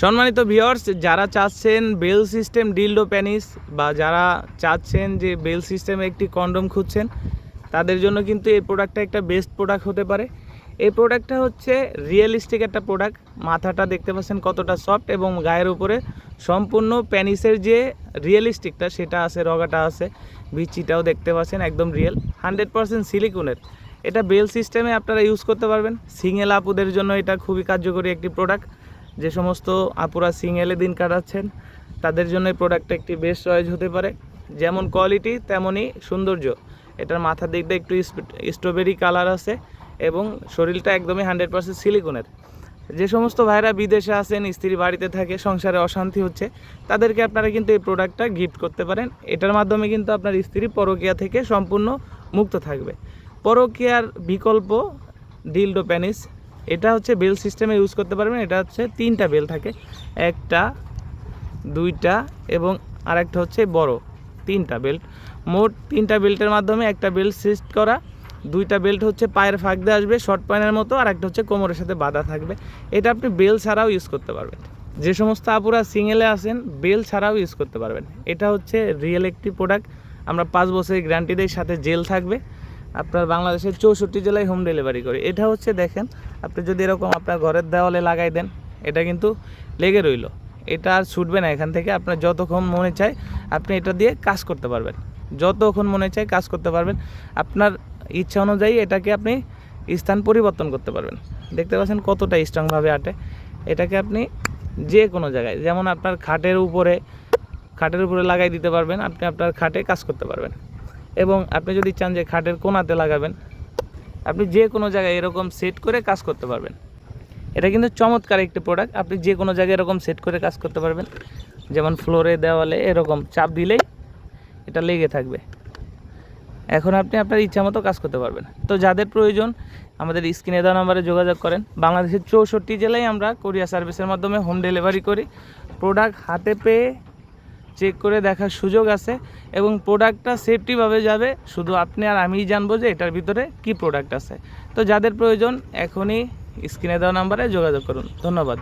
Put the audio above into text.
সম্মানিত ভিউয়ার্স যারা চাচ্ছেন বেল সিস্টেম ডিলডো প্যানিস বা যারা চাচ্ছেন যে বেল সিস্টেমে একটি কন্ডম খুঁজছেন, তাদের জন্য কিন্তু এই প্রোডাক্টটা একটা বেস্ট প্রোডাক্ট হতে পারে। এই প্রোডাক্টটা হচ্ছে রিয়েলিস্টিক একটা প্রোডাক্ট মাথাটা দেখতে পাচ্ছেন কতটা সফট এবং গায়ের উপরে সম্পূর্ণ প্যানিসের যে রিয়েলিস্টিকটা সেটা আছে, রগাটা আছে, বিচিটাও দেখতে পাচ্ছেন একদম রিয়েল হান্ড্রেড পারসেন্ট সিলিকনের এটা বেল সিস্টেমে আপনারা ইউজ করতে পারবেন। সিঙ্গেল আপুদের জন্য এটা খুবই কার্যকরী একটি প্রোডাক্ট যে সমস্ত আপুরা সিঙ্গেলে দিন কাটাচ্ছেন, তাদের জন্য এই প্রোডাক্টটা একটি বেস্ট চয়েস হতে পারে। যেমন কোয়ালিটি তেমনই সৌন্দর্য। এটার মাথার দিকটা একটু স্ট্রবেরি কালার আছে এবং শরীরটা একদমই হান্ড্রেড পার্সেন্ট সিলিকনের। যে সমস্ত ভাইরা বিদেশে আছেন স্ত্রী বাড়িতে থাকে, সংসারে অশান্তি হচ্ছে, তাদেরকে আপনারা কিন্তু এই প্রোডাক্টটা গিফট করতে পারেন। এটার মাধ্যমে কিন্তু আপনার স্ত্রী পরকীয়া থেকে সম্পূর্ণ মুক্ত থাকবে। পরকীয়ার বিকল্প ডিলডো প্যানিস এটা হচ্ছে বেল সিস্টেমে ইউজ করতে পারবেন, এটা হচ্ছে তিনটা বেল থাকে, একটা, দুইটা এবং আরেকটা হচ্ছে বড়, তিনটা বেল্ট মোট তিনটা বেল্টের মাধ্যমে একটা বেল্ট সিস্ট করা, দুইটা বেল্ট হচ্ছে পায়ের ফাঁক দিয়ে আসবে, শর্ট প্যানের মতো, আর একটা হচ্ছে কোমরের সাথে বাঁধা থাকবে। এটা আপনি বেল ছাড়াও ইউজ করতে পারবেন। যে সমস্ত আপুরা সিঙ্গেলে আছেন, বেল ছাড়াও ইউজ করতে পারবেন। এটা হচ্ছে রিয়েল একটি প্রোডাক্ট, আমরা পাঁচ বছরের গ্যারান্টি দেই, সাথে জেল থাকবে। আপনার বাংলাদেশের চৌষট্টি জেলায় হোম ডেলিভারি করি। এটা হচ্ছে দেখেন, আপনি যদি এরকম আপনার ঘরের দেওয়ালে লাগাই দেন, এটা কিন্তু লেগে রইল। এটা আর ছুটবে না, এখান থেকে আপনার যতক্ষণ মনে চায় আপনি এটা দিয়ে কাজ করতে পারবেন। যতক্ষণ মনে চায় কাজ করতে পারবেন। আপনার ইচ্ছা অনুযায়ী এটাকে আপনি স্থান পরিবর্তন করতে পারবেন। দেখতে পাচ্ছেন কতটা স্ট্রংভাবে আটে। এটাকে আপনি যে কোনো জায়গায়, যেমন আপনার খাটের উপরে খাটের উপরে লাগাই দিতে পারবেন, আপনি আপনার খাটে কাজ করতে পারবেন। এবং আপনি যদি চান যে খাটের কোনাতে লাগাবেন, আপনি যে কোনো জায়গায় এরকম সেট করে কাজ করতে পারবেন। এটা কিন্তু চমৎকার একটি প্রোডাক্ট আপনি যে কোনো জায়গায় এরকম সেট করে কাজ করতে পারবেন। যেমন ফ্লোরে দেওয়ালে এরকম চাপ দিলেই এটা লেগে থাকবে। এখন আপনি আপনার ইচ্ছা মতো কাজ করতে পারবেন। তো যাদের প্রয়োজন, আমাদের স্ক্রিনে দেওয়া নাম্বারে যোগাযোগ করেন। বাংলাদেশের চৌষট্টি জেলায় আমরা কোরিয়া সার্ভিসের মাধ্যমে হোম ডেলিভারি করি। প্রোডাক্ট হাতে পেয়ে চেক করে দেখার সুযোগ আছে এবং প্রোডাক্টটা সেফটিভাবে যাবে। শুধু আপনি আর আমিই জানব যে এটার ভিতরে কি প্রোডাক্ট আছে। তো যাদের প্রয়োজন এখনই স্ক্রিনে দেওয়া নাম্বারে যোগাযোগ করুন। ধন্যবাদ।